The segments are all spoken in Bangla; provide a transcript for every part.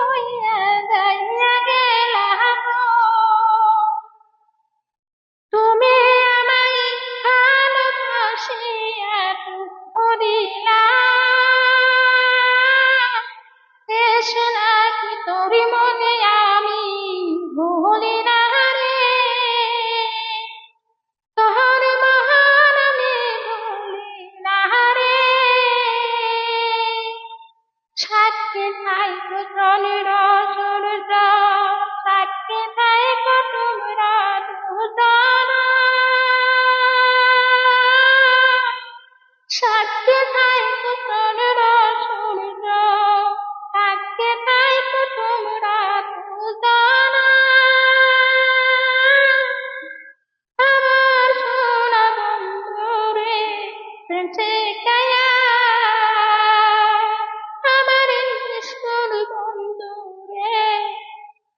Oh yeah.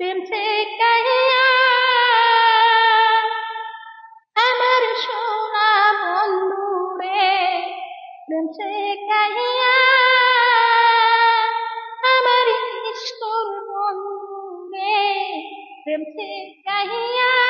প্রেমছে কাহিয়া আমার সোনা বন্ধু রে প্রেমছে কাহিয়া আমার ইষ্টর বন্ধু রে কাহিয়া